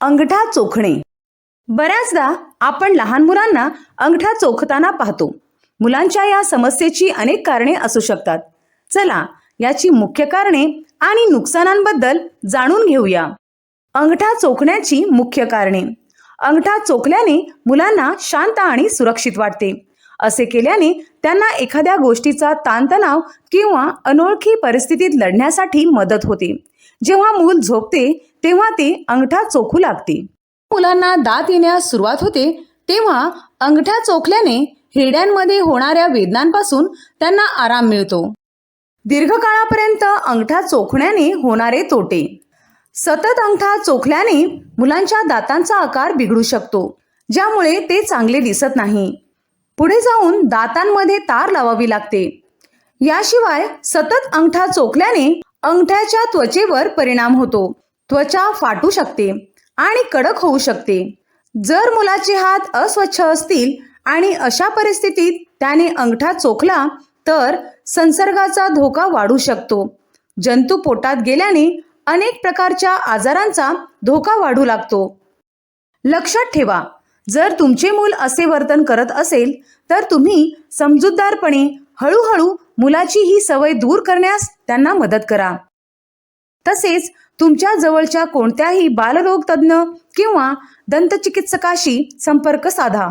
अंगठा चोखणे. बऱ्याचदा आपण लहान मुलांना अंगठा चोखताना पाहतो. मुलांच्या या समस्येची अनेक कारणे असू शकतात. चला याची मुख्य कारणे आणि नुकसानांबद्दल जाणून घेऊया. अंगठा चोखण्याची मुख्य कारणे. अंगठा चोखल्याने मुलांना शांत आणि सुरक्षित वाटते. असे केल्याने त्यांना एखाद्या गोष्टीचा ताणतणाव किंवा अनोळखी परिस्थितीत लढण्यासाठी मदत होते. जेव्हा मूल झोपते तेव्हा ते अंगठा चोखू लागते. मुलांना दात येण्यास सुरुवात होते तेव्हा अंगठा चोखल्याने हिरड्यांमध्ये होणाऱ्या वेदनांपासून त्यांना आराम मिळतो. दीर्घकाळापर्यंत अंगठा चोखण्याने होणारे तोटे. सतत अंगठा चोखल्याने मुलांच्या दातांचा आकार बिघडू शकतो ज्यामुळे ते चांगले दिसत नाही. पुढे जाऊन दातांमध्ये तार लावावी लागते. याशिवाय सतत अंगठा चोखल्याने अंगठ्याच्या त्वचेवर परिणाम होतो. त्वचा फाटू शकते आणि कडक होऊ शकते. जर मुलाचे हात अस्वच्छ असतील आणि अशा परिस्थितीत त्याने अंगठा चोखला तर संसर्गाचा धोका वाढू शकतो. जंतू पोटात गेल्याने अनेक प्रकारच्या आजारांचा धोका वाढू लागतो. लक्षात ठेवा जर तुमचे मूल असे वर्तन करत असेल तर तुम्ही समजूतदारपणे हळूहळू मुलाची ही सवय दूर करण्यास त्यांना मदत करा. तसेच तुमच्या जवळच्या कोणत्याही बालरोगतज्ञ किंवा दंतचिकित्सकाशी संपर्क साधा.